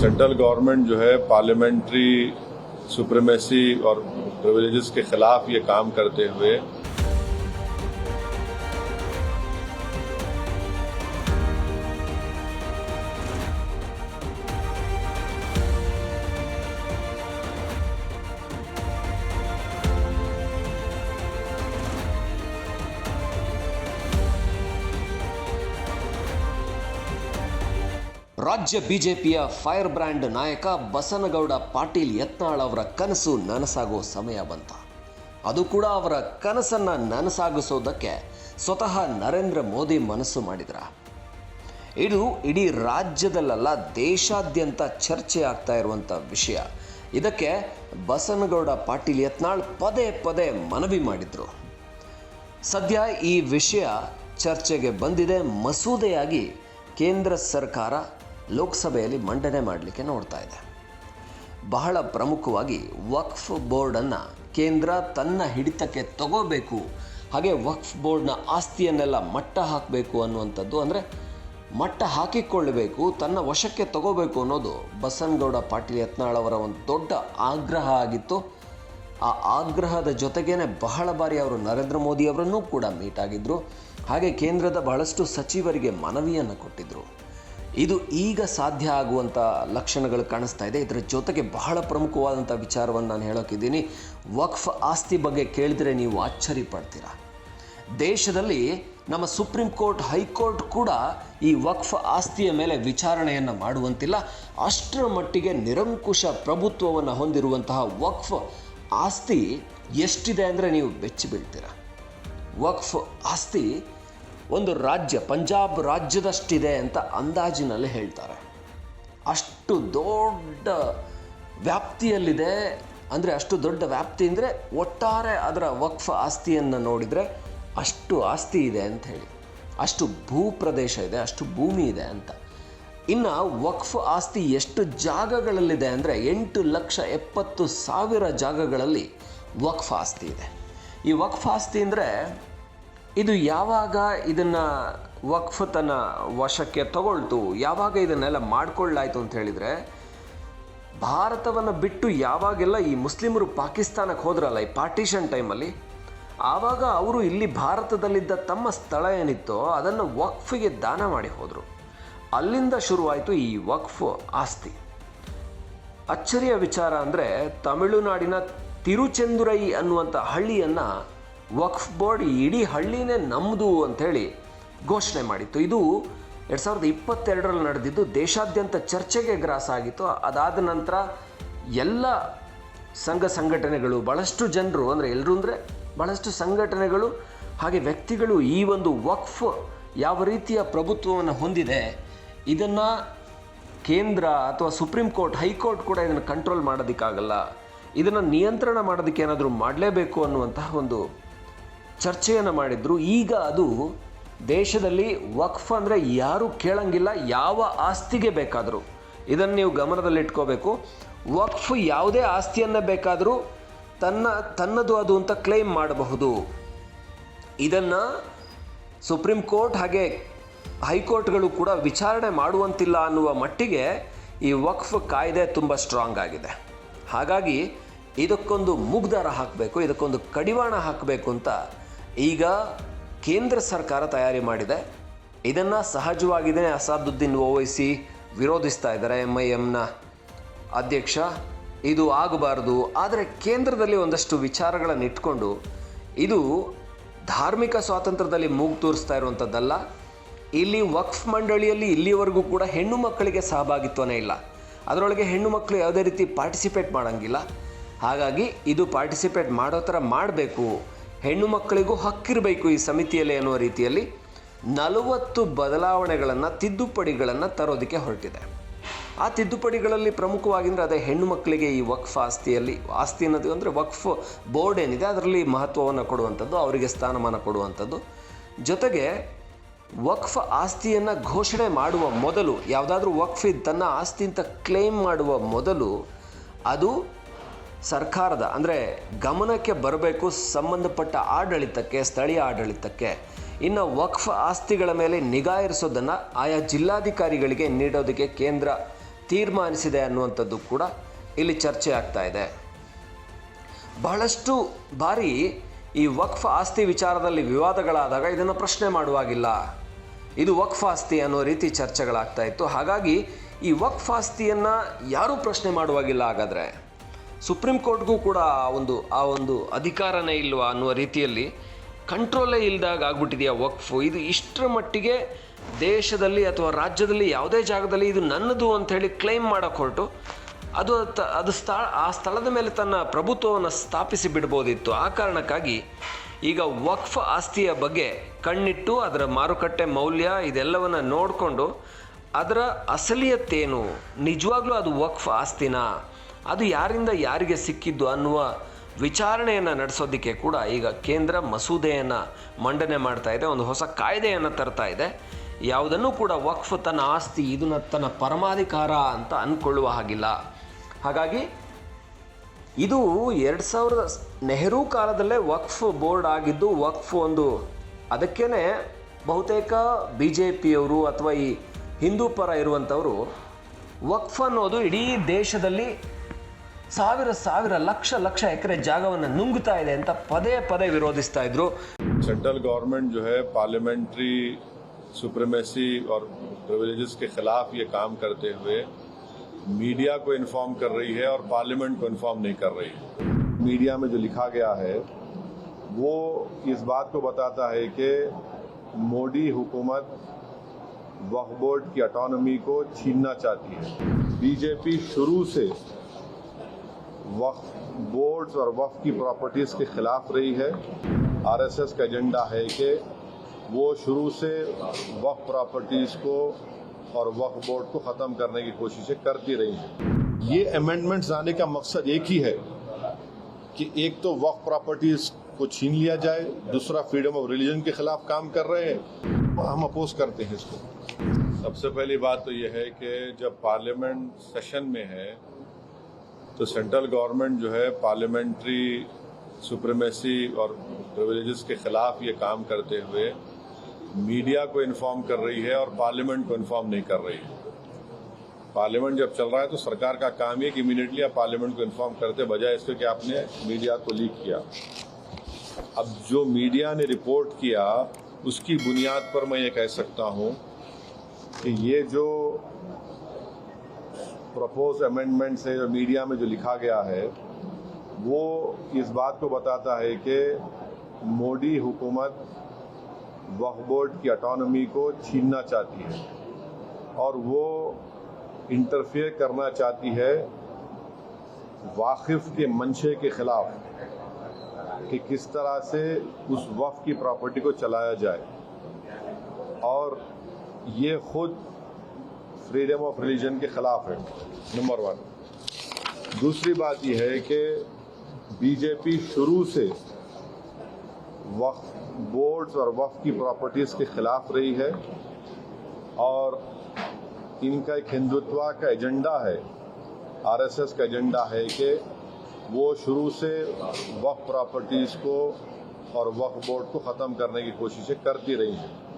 سینٹرل گورنمنٹ جو ہے پارلیمنٹری سپریمیسی اور پرویلیجز کے خلاف یہ کام کرتے ہوئے ರಾಜ್ಯ ಬಿಜೆಪಿಯ fire brand ನಾಯಕ ಬಸನಗೌಡ ಪಾಟೀಲ್ ಯತ್ನಾಳ್ ಅವರ ಕನಸು ನನಸಾಗೋ ಸಮಯ ಬಂತ. ಅದು ಕೂಡ ಅವರ ಕನಸನ್ನ ನನಸಾಗಿಸೋದಕ್ಕೆ ಸ್ವತಃ ನರೇಂದ್ರ ಮೋದಿ ಮನಸ್ಸು ಮಾಡಿದ್ರ. ಇದು ಇಡೀ ರಾಜ್ಯದಲ್ಲ ದೇಶಾದ್ಯಂತ ಚರ್ಚೆ ಆಗ್ತಾ ಇರುವಂಥ ವಿಷಯ. ಇದಕ್ಕೆ ಬಸನಗೌಡ ಪಾಟೀಲ್ ಯತ್ನಾಳ್ ಪದೇ ಪದೇ ಮನವಿ ಮಾಡಿದ್ರು. ಸದ್ಯ ಈ ವಿಷಯ ಚರ್ಚೆಗೆ ಬಂದಿದೆ. ಮಸೂದೆಯಾಗಿ ಕೇಂದ್ರ ಸರ್ಕಾರ ಲೋಕಸಭೆಯಲ್ಲಿ ಮಂಡನೆ ಮಾಡಲಿಕ್ಕೆ ನೋಡ್ತಾ ಇದೆ. ಬಹಳ ಪ್ರಮುಖವಾಗಿ ವಕ್ಫ್ ಬೋರ್ಡನ್ನು ಕೇಂದ್ರ ತನ್ನ ಹಿಡಿತಕ್ಕೆ ತಗೋಬೇಕು, ಹಾಗೆ ವಕ್ಫ್ ಬೋರ್ಡ್ನ ಆಸ್ತಿಯನ್ನೆಲ್ಲ ಮಟ್ಟ ಹಾಕಬೇಕು ಅನ್ನುವಂಥದ್ದು, ಅಂದರೆ ಮಟ್ಟ ಹಾಕಿಕೊಳ್ಳಬೇಕು, ತನ್ನ ವಶಕ್ಕೆ ತಗೋಬೇಕು ಅನ್ನೋದು ಬಸನಗೌಡ ಪಾಟೀಲ್ ಯತ್ನಾಳ್ ಅವರ ಒಂದು ದೊಡ್ಡ ಆಗ್ರಹ ಆಗಿತ್ತು. ಆ ಆಗ್ರಹದ ಜೊತೆಗೇನೆ ಬಹಳ ಬಾರಿ ಅವರು ನರೇಂದ್ರ ಮೋದಿ ಅವರನ್ನೂ ಕೂಡ ಮೀಟ್ ಆಗಿದ್ದರು ಹಾಗೆ ಕೇಂದ್ರದ ಬಹಳಷ್ಟು ಸಚಿವರಿಗೆ ಮನವಿಯನ್ನು ಕೊಟ್ಟಿದ್ದರು ಇದು ಈಗ ಸಾಧ್ಯ ಆಗುವಂಥ ಲಕ್ಷಣಗಳು ಕಾಣಿಸ್ತಾ ಇದೆ. ಇದರ ಜೊತೆಗೆ ಬಹಳ ಪ್ರಮುಖವಾದಂಥ ವಿಚಾರವನ್ನು ನಾನು ಹೇಳೋಕ್ಕಿದ್ದೀನಿ ವಕ್ಫ್ ಆಸ್ತಿ ಬಗ್ಗೆ ಕೇಳಿದರೆ ನೀವು ಆಶ್ಚರ್ಯ ಪಡ್ತೀರಾ ದೇಶದಲ್ಲಿ ನಮ್ಮ ಸುಪ್ರೀಂ ಕೋರ್ಟ್ ಹೈಕೋರ್ಟ್ ಕೂಡ ಈ ವಕ್ಫ್ ಆಸ್ತಿಯ ಮೇಲೆ ವಿಚಾರಣೆಯನ್ನು ಮಾಡುವಂತಿಲ್ಲ. ಅಷ್ಟರ ಮಟ್ಟಿಗೆ ನಿರಂಕುಶ ಪ್ರಭುತ್ವವನ್ನು ಹೊಂದಿರುವಂತಹ ವಕ್ಫ್ ಆಸ್ತಿ ಎಷ್ಟಿದೆ ಅಂದರೆ ನೀವು ಬೆಚ್ಚಿ ಬೀಳ್ತೀರ ವಕ್ಫ್ ಆಸ್ತಿ ಒಂದು ರಾಜ್ಯ ಪಂಜಾಬ್ ರಾಜ್ಯದಷ್ಟಿದೆ ಅಂತ ಅಂದಾಜಿನಲ್ಲಿ ಹೇಳ್ತಾರೆ. ಅಷ್ಟು ದೊಡ್ಡ ವ್ಯಾಪ್ತಿಯಲ್ಲಿದೆ, ಅಂದರೆ ಅಷ್ಟು ದೊಡ್ಡ ವ್ಯಾಪ್ತಿ ಅಂದರೆ ಒಟ್ಟಾರೆ ಅದರ ವಕ್ಫ್ ಆಸ್ತಿಯನ್ನು ನೋಡಿದರೆ ಅಷ್ಟು ಆಸ್ತಿ ಇದೆ ಅಂತ ಹೇಳಿ. ಅಷ್ಟು ಭೂ ಪ್ರದೇಶ ಇದೆ, ಅಷ್ಟು ಭೂಮಿ ಇದೆ ಅಂತ. ಇನ್ನು ವಕ್ಫ್ ಆಸ್ತಿ ಎಷ್ಟು ಜಾಗಗಳಲ್ಲಿದೆ ಅಂದರೆ ಎಂಟು ಲಕ್ಷ ಎಪ್ಪತ್ತು ಸಾವಿರ ಜಾಗಗಳಲ್ಲಿ ವಕ್ಫ್ ಆಸ್ತಿ ಇದೆ. ಈ ವಕ್ಫ್ ಆಸ್ತಿ ಅಂದರೆ ಇದು ಯಾವಾಗ ಇದನ್ನು ವಕ್ಫ್ ತನ್ನ ವಶಕ್ಕೆ ತಗೊಳ್ತು? ಯಾವಾಗ ಇದನ್ನೆಲ್ಲ ಮಾಡ್ಕೊಳ್ಳಾಯ್ತು ಅಂತ ಹೇಳಿದರೆ, ಭಾರತವನ್ನು ಬಿಟ್ಟು ಯಾವಾಗೆಲ್ಲ ಈ ಮುಸ್ಲಿಮರು ಪಾಕಿಸ್ತಾನಕ್ಕೆ ಹೋದ್ರಲ್ಲ, ಈ ಪಾರ್ಟಿಷನ್ ಟೈಮಲ್ಲಿ, ಆವಾಗ ಅವರು ಇಲ್ಲಿ ಭಾರತದಲ್ಲಿದ್ದ ತಮ್ಮ ಸ್ಥಳ ಏನಿತ್ತೋ ಅದನ್ನು ವಕ್ಫಿಗೆ ದಾನ ಮಾಡಿ ಹೋದರು. ಅಲ್ಲಿಂದ ಶುರುವಾಯಿತು ಈ ವಕ್ಫ್ ಆಸ್ತಿ. ಅಚ್ಚರಿಯ ವಿಚಾರ ಅಂದರೆ, ತಮಿಳುನಾಡಿನ ತಿರುಚೆಂದುರೈ ಅನ್ನುವಂಥ ಹಳ್ಳಿಯನ್ನು ವಕ್ಫ್ ಬೋರ್ಡ್ ಇಡೀ ಹಳ್ಳಿನೇ ನಮ್ಮದು ಅಂಥೇಳಿ ಘೋಷಣೆ ಮಾಡಿತ್ತು. ಇದು ಎರಡು ಸಾವಿರದ ಇಪ್ಪತ್ತೆರಡರಲ್ಲಿ ನಡೆದಿದ್ದು ದೇಶಾದ್ಯಂತ ಚರ್ಚೆಗೆ ಗ್ರಾಸ ಆಗಿತ್ತು. ಅದಾದ ನಂತರ ಎಲ್ಲ ಸಂಘ ಸಂಘಟನೆಗಳು ಭಾಳಷ್ಟು ಜನರು, ಅಂದರೆ ಎಲ್ಲರೂ ಅಂದರೆ ಭಾಳಷ್ಟು ಸಂಘಟನೆಗಳು, ಹಾಗೆ ವ್ಯಕ್ತಿಗಳು ಈ ಒಂದು ವಕ್ಫ್ ಯಾವ ರೀತಿಯ ಪ್ರಭುತ್ವವನ್ನು ಹೊಂದಿದೆ, ಇದನ್ನು ಕೇಂದ್ರ ಅಥವಾ ಸುಪ್ರೀಂ ಕೋರ್ಟ್, ಹೈಕೋರ್ಟ್ ಕೂಡ ಇದನ್ನು ಕಂಟ್ರೋಲ್ ಮಾಡೋದಕ್ಕಾಗಲ್ಲ. ಇದನ್ನು ನಿಯಂತ್ರಣ ಮಾಡೋದಕ್ಕೆ ಏನಾದರೂ ಮಾಡಲೇಬೇಕು ಅನ್ನುವಂತಹ ಒಂದು ಚರ್ಚೆಯನ್ನು ಮಾಡಿದ್ರು. ಈಗ ಅದು ದೇಶದಲ್ಲಿ ವಕ್ಫ್ ಅಂದರೆ ಯಾರೂ ಕೇಳಂಗಿಲ್ಲ, ಯಾವ ಆಸ್ತಿಗೆ ಬೇಕಾದರೂ. ಇದನ್ನು ನೀವು ಗಮನದಲ್ಲಿಟ್ಕೋಬೇಕು. ವಕ್ಫ್ ಯಾವುದೇ ಆಸ್ತಿಯನ್ನು ಬೇಕಾದರೂ ತನ್ನ, ತನ್ನದು ಅದು ಅಂತ ಕ್ಲೈಮ್ ಮಾಡಬಹುದು. ಇದನ್ನು ಸುಪ್ರೀಂ ಕೋರ್ಟ್ ಹಾಗೆ ಹೈಕೋರ್ಟ್ಗಳು ಕೂಡ ವಿಚಾರಣೆ ಮಾಡುವಂತಿಲ್ಲ ಅನ್ನುವ ಮಟ್ಟಿಗೆ ಈ ವಕ್ಫ್ ಕಾಯ್ದೆ ತುಂಬ ಸ್ಟ್ರಾಂಗ್ ಆಗಿದೆ. ಹಾಗಾಗಿ ಇದಕ್ಕೊಂದು ಮುಗ್ಧರ ಹಾಕಬೇಕು, ಇದಕ್ಕೊಂದು ಕಡಿವಾಣ ಹಾಕಬೇಕು ಅಂತ ಈಗ ಕೇಂದ್ರ ಸರ್ಕಾರ ತಯಾರಿ ಮಾಡಿದೆ. ಇದನ್ನು ಸಹಜವಾಗಿಯೇ ಅಸಾದುದ್ದೀನ್ ಓವೈಸಿ ವಿರೋಧಿಸ್ತಾ ಇದ್ದಾರೆ ಎಂ ಐ ಎಮ್ನ ಅಧ್ಯಕ್ಷ. ಇದು ಆಗಬಾರ್ದು. ಆದರೆ ಕೇಂದ್ರದಲ್ಲಿ ಒಂದಷ್ಟು ವಿಚಾರಗಳನ್ನು ಇಟ್ಕೊಂಡು ಇದು ಧಾರ್ಮಿಕ ಸ್ವಾತಂತ್ರ್ಯದಲ್ಲಿ ಮೂಗು ತೋರಿಸ್ತಾ ಇರುವಂಥದ್ದಲ್ಲ ಇಲ್ಲಿ ವಕ್ಫ್ ಮಂಡಳಿಯಲ್ಲಿ ಇಲ್ಲಿವರೆಗೂ ಕೂಡ ಹೆಣ್ಣು ಮಕ್ಕಳಿಗೆ ಸಹಭಾಗಿತ್ವನೇ ಇಲ್ಲ. ಅದರೊಳಗೆ ಹೆಣ್ಣು ಮಕ್ಕಳು ಯಾವುದೇ ರೀತಿ ಪಾರ್ಟಿಸಿಪೇಟ್ ಮಾಡೋಂಗಿಲ್ಲ. ಹಾಗಾಗಿ ಇದು ಪಾರ್ಟಿಸಿಪೇಟ್ ಮಾಡೋ ಥರ ಮಾಡಬೇಕು. ಹೆಣ್ಣು ಮಕ್ಕಳಿಗೂ ಹಕ್ಕಿರಬೇಕು ಈ ಸಮಿತಿಯಲ್ಲಿ ಅನ್ನುವ ರೀತಿಯಲ್ಲಿ ನಲವತ್ತು ಬದಲಾವಣೆಗಳನ್ನು, ತಿದ್ದುಪಡಿಗಳನ್ನು ತರೋದಕ್ಕೆ ಹೊರಟಿದೆ. ಆ ತಿದ್ದುಪಡಿಗಳಲ್ಲಿ ಪ್ರಮುಖವಾಗಿಂದರೆ ಅದೇ ಹೆಣ್ಣು ಮಕ್ಕಳಿಗೆ ಈ ವಕ್ಫ್ ಆಸ್ತಿಯಲ್ಲಿ, ಆಸ್ತಿ ಅನ್ನೋದು ಅಂದರೆ ವಕ್ಫ್ ಬೋರ್ಡ್ ಏನಿದೆ, ಅದರಲ್ಲಿ ಮಹತ್ವವನ್ನು ಕೊಡುವಂಥದ್ದು, ಅವರಿಗೆ ಸ್ಥಾನಮಾನ ಕೊಡುವಂಥದ್ದು. ಜೊತೆಗೆ ವಕ್ಫ್ ಆಸ್ತಿಯನ್ನು ಘೋಷಣೆ ಮಾಡುವ ಮೊದಲು, ಯಾವುದಾದ್ರೂ ವಕ್ಫ್ ತನ್ನ ಆಸ್ತಿ ಅಂತ ಕ್ಲೇಮ್ ಮಾಡುವ ಮೊದಲು ಅದು ಸರ್ಕಾರದ, ಅಂದರೆ ಗಮನಕ್ಕೆ ಬರಬೇಕು ಸಂಬಂಧಪಟ್ಟ ಆಡಳಿತಕ್ಕೆ, ಸ್ಥಳೀಯ ಆಡಳಿತಕ್ಕೆ. ಇನ್ನು ವಕ್ಫ್ ಆಸ್ತಿಗಳ ಮೇಲೆ ನಿಗಾ ಇರಿಸೋದನ್ನು ಆಯಾ ಜಿಲ್ಲಾಧಿಕಾರಿಗಳಿಗೆ ನೀಡೋದಕ್ಕೆ ಕೇಂದ್ರ ತೀರ್ಮಾನಿಸಿದೆ ಅನ್ನುವಂಥದ್ದು ಕೂಡ ಇಲ್ಲಿ ಚರ್ಚೆ ಆಗ್ತಾ ಇದೆ. ಬಹಳಷ್ಟು ಬಾರಿ ಈ ವಕ್ಫ್ ಆಸ್ತಿ ವಿಚಾರದಲ್ಲಿ ವಿವಾದಗಳಾದಾಗ ಇದನ್ನು ಪ್ರಶ್ನೆ ಮಾಡುವಾಗಿಲ್ಲ. ಇದು ವಕ್ಫ್ ಆಸ್ತಿ ಅನ್ನೋ ರೀತಿ ಚರ್ಚೆಗಳಾಗ್ತಾ ಇತ್ತು. ಹಾಗಾಗಿ ಈ ವಕ್ಫ್ ಆಸ್ತಿಯನ್ನು ಯಾರೂ ಪ್ರಶ್ನೆ ಮಾಡುವಾಗಿಲ್ಲ ಹಾಗಾದರೆ? ಸುಪ್ರೀಂ ಕೋರ್ಟ್ಗೂ ಕೂಡ ಆ ಒಂದು ಆ ಒಂದು ಅಧಿಕಾರನೇ ಇಲ್ವಾ ಅನ್ನುವ ರೀತಿಯಲ್ಲಿ ಕಂಟ್ರೋಲೇ ಇಲ್ದಾಗ ಆಗ್ಬಿಟ್ಟಿದೆಯಾ ವಕ್ಫು? ಇದು ಇಷ್ಟರ ಮಟ್ಟಿಗೆ ದೇಶದಲ್ಲಿ ಅಥವಾ ರಾಜ್ಯದಲ್ಲಿ ಯಾವುದೇ ಜಾಗದಲ್ಲಿ ಇದು ನನ್ನದು ಅಂತ ಹೇಳಿ ಕ್ಲೈಮ್ ಮಾಡೋ ಹೊರಟು ಅದು ಅದು ಸ್ಥಳ, ಆ ಸ್ಥಳದ ಮೇಲೆ ತನ್ನ ಪ್ರಭುತ್ವವನ್ನು ಸ್ಥಾಪಿಸಿ ಬಿಡ್ಬೋದಿತ್ತು. ಆ ಕಾರಣಕ್ಕಾಗಿ ಈಗ ವಕ್ಫ್ ಆಸ್ತಿಯ ಬಗ್ಗೆ ಕಣ್ಣಿಟ್ಟು ಅದರ ಮಾರುಕಟ್ಟೆ ಮೌಲ್ಯ ಇದೆಲ್ಲವನ್ನು ನೋಡಿಕೊಂಡು ಅದರ ಅಸಲಿಯತ್ತೇನು? ನಿಜವಾಗ್ಲೂ ಅದು ವಕ್ಫ್ ಆಸ್ತಿನಾ? ಅದು ಯಾರಿಂದ ಯಾರಿಗೆ ಸಿಕ್ಕಿದ್ದು ಅನ್ನುವ ವಿಚಾರಣೆಯನ್ನು ನಡೆಸೋದಕ್ಕೆ ಕೂಡ ಈಗ ಕೇಂದ್ರ ಮಸೂದೆಯನ್ನು ಮಂಡನೆ ಮಾಡ್ತಾ ಇದೆ, ಒಂದು ಹೊಸ ಕಾಯ್ದೆಯನ್ನು ತರ್ತಾ ಇದೆ. ಯಾವುದನ್ನು ಕೂಡ ವಕ್ಫ್ ತನ್ನ ಆಸ್ತಿ, ಇದು ತನ್ನ ಪರಮಾಧಿಕಾರ ಅಂತ ಅಂದ್ಕೊಳ್ಳುವ ಹಾಗಿಲ್ಲ. ಹಾಗಾಗಿ ಇದು ಎರಡು ಸಾವಿರದ ನೆಹರು ಕಾಲದಲ್ಲೇ ವಕ್ಫ್ ಬೋರ್ಡ್ ಆಗಿದ್ದು, ವಕ್ಫ್ ಒಂದು ಅದಕ್ಕೇ ಬಹುತೇಕ ಬಿ ಜೆ ಪಿಯವರು ಅಥವಾ ಈ ಹಿಂದೂ ಪರ ಇರುವಂಥವರು ವಕ್ಫ್ ಅನ್ನೋದು ಇಡೀ ದೇಶದಲ್ಲಿ ಸಾವಿರ ಸಾವಿರ ಲಕ್ಷ ಲಕ್ಷ ಎಕರೆ ಜಾಗವನ್ನು ನುಂಗುತ್ತಾ ಇದೆ ಅಂತ ಪದೇ ಪದೇ ವಿರೋಧಿಸ್ತಾ ಇದ್ರು सेंट्रल गवर्नमेंट जो है पार्लियामेंट्री सुप्रीमेसी और प्रिविलेजेस के खिलाफ ये काम करते हुए मीडिया को इन्फॉर्म कर रही है और पार्लियामेंट को इन्फॉर्म नहीं कर रही है मीडिया में जो लिखा गया है वो इस बात को बताता है कि मोदी हुकूमत वक्फ बोर्ड की ऑटोनॉमी को छीनना चाहती है बीजेपी शुरू से وقف بورڈز اور وقف کی پراپرٹیز کے خلاف رہی ہے۔ آر ایس ایس کا ایجنڈا ہے کہ وہ شروع سے وقف پراپرٹیز کو اور وقف بورڈ کو ختم کرنے کی کوششیں کرتی رہی ہیں۔ یہ امینڈمنٹس آنے کا مقصد ایک ہی ہے کہ ایک تو وقف پراپرٹیز کو چھین لیا جائے، دوسرا فریڈم آف ریلیجن کے خلاف کام کر رہے ہیں۔ ہم اپوز کرتے ہیں اس کو۔ سب سے پہلی بات تو یہ ہے کہ جب پارلیمنٹ سیشن میں ہے تو سینٹرل گورنمنٹ جو ہے پارلیمنٹری سپریمیسی اور پرویلیجز کے خلاف یہ کام کرتے ہوئے میڈیا کو انفارم کر رہی ہے اور پارلیمنٹ کو انفارم نہیں کر رہی ہے۔ پارلیمنٹ جب چل رہا ہے تو سرکار کا کام یہ کہ امیڈیٹلی آپ پارلیمنٹ کو انفارم کرتے بجائے اس کے کہ آپ نے میڈیا کو لیک کیا۔ اب جو میڈیا نے رپورٹ کیا، اس کی بنیاد پر میں یہ کہہ سکتا ہوں کہ یہ جو پرپوز امینڈمنٹ سے جو میڈیا میں جو لکھا گیا ہے، وہ اس بات کو بتاتا ہے کہ مودی حکومت وقف بورڈ کی اٹانومی کو چھیننا چاہتی ہے اور وہ انٹرفیئر کرنا چاہتی ہے واقف کے منشے کے خلاف کہ کس طرح سے اس وقف کی پراپرٹی کو چلایا جائے۔ اور یہ خود فریڈم آف ریلیجن کے خلاف ہے نمبر ون دوسری بات یہ ہے کہ بی جے پی شروع سے وقف بورڈز اور وقف کی پراپرٹیز کے خلاف رہی ہے اور ان کا ایک ہندوتوا کا ایجنڈا ہے، آر ایس ایس کا ایجنڈا ہے کہ وہ شروع سے وقف پراپرٹیز کو اور وقف بورڈ کو ختم کرنے کی کوششیں کرتی رہی ہیں۔